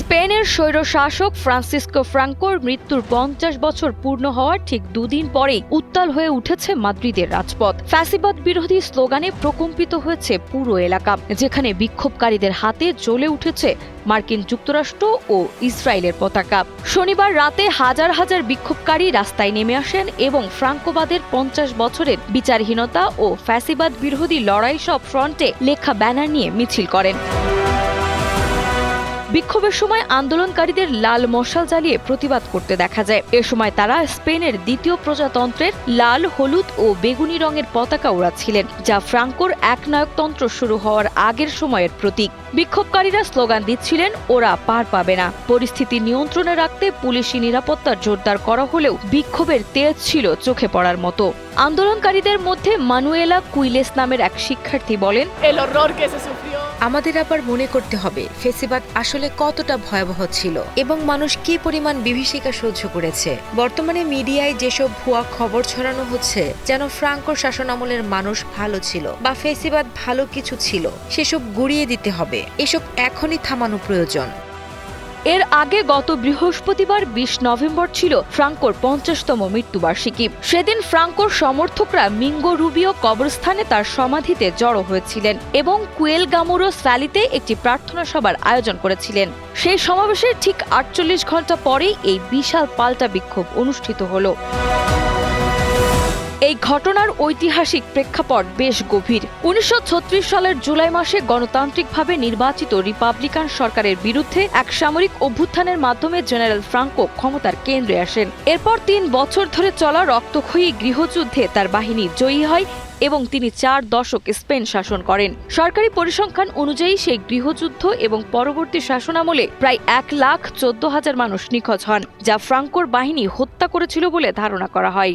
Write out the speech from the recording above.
স্পেনের স্বৈরশাসক ফ্রান্সিসকো ফ্রাঙ্কোর মৃত্যুর পঞ্চাশ বছর পূর্ণ হওয়ার ঠিক দুদিন পরেই উত্তাল হয়ে উঠেছে মাদ্রিদের রাজপথ। ফ্যাসিবাদ বিরোধী স্লোগানে প্রকম্পিত হয়েছে পুরো এলাকা, যেখানে বিক্ষোভকারীদের হাতে জ্বলে উঠেছে মার্কিন যুক্তরাষ্ট্র ও ইসরায়েলের পতাকা। শনিবার রাতে হাজার হাজার বিক্ষোভকারী রাস্তায় নেমে আসেন এবং ফ্রাঙ্কোবাদের পঞ্চাশ বছরের বিচারহীনতা ও ফ্যাসিবাদ বিরোধী লড়াই সব ফ্রন্টে লেখা ব্যানার নিয়ে মিছিল করেন। বিক্ষোভের সময় আন্দোলনকারীদের লাল মশাল জ্বালিয়ে প্রতিবাদ করতে দেখা যায়। এ সময় তারা স্পেনের দ্বিতীয় প্রজাতন্ত্রের লাল হলুদ ও বেগুনি রঙের পতাকা উড়াচ্ছিলেন যা ফ্রাঙ্কোর একনায়কতন্ত্র শুরু হওয়ার আগের সময়ের প্রতীক। বিক্ষোভকারীরা স্লোগান দিচ্ছিলেন ওরা পার পাবে না। পরিস্থিতি নিয়ন্ত্রণে রাখতে পুলিশি নিরাপত্তা জোরদার করা হলেও বিক্ষোভের তেজ ছিল চোখে পড়ার মতো। আন্দোলনকারীদের মধ্যে মানুয়েলা কুইলেস নামের এক শিক্ষার্থী বলেন. আমাদের আবার মনে করতে হবে ফেসিবাদ আসলে কতটা ভয়াবহ ছিল এবং মানুষ কি পরিমাণ বিভীষিকা সহ্য করেছে। বর্তমানে মিডিয়ায় যেসব ভুয়া খবর ছড়ানো হচ্ছে, যেন ফ্রাঙ্কোর শাসনামলের মানুষ ভালো ছিল বা ফেসিবাদ ভালো কিছু ছিল, সেসব গুড়িয়ে দিতে হবে। এসব এখনই থামানো প্রয়োজন। এর আগে গত বৃহস্পতিবার বিশ নভেম্বর ছিল ফ্রাঙ্কোর পঞ্চাশতম মৃত্যুবার্ষিকী। সেদিন ফ্রাঙ্কোর সমর্থকরা মিঙ্গো রুবিও কবরস্থানে তার সমাধিতে জড়ো হয়েছিলেন এবং কুয়েল গামুরো স্যালিতে একটি প্রার্থনা সভার আয়োজন করেছিলেন। সেই সমাবেশের ঠিক আটচল্লিশ ঘণ্টা পরেই এই বিশাল পাল্টা বিক্ষোভ অনুষ্ঠিত হলো। এই ঘটনার ঐতিহাসিক প্রেক্ষাপট বেশ গভীর। উনিশশো ছত্রিশ সালের জুলাই মাসে গণতান্ত্রিকভাবে নির্বাচিত রিপাবলিকান সরকারের বিরুদ্ধে এক সামরিক অভ্যুত্থানের মাধ্যমে জেনারেল ফ্রাঙ্কো ক্ষমতার কেন্দ্রে আসেন। এরপর তিন বছর ধরে চলা রক্তক্ষয়ী গৃহযুদ্ধে তার বাহিনী জয়ী হয় এবং তিনি চার দশক স্পেন শাসন করেন। সরকারি পরিসংখ্যান অনুযায়ী সেই গৃহযুদ্ধ এবং পরবর্তী শাসনামলে প্রায় এক লাখ চোদ্দ হাজার মানুষ নিখোঁজ হন, যা ফ্রাঙ্কোর বাহিনী হত্যা করেছিল বলে ধারণা করা হয়।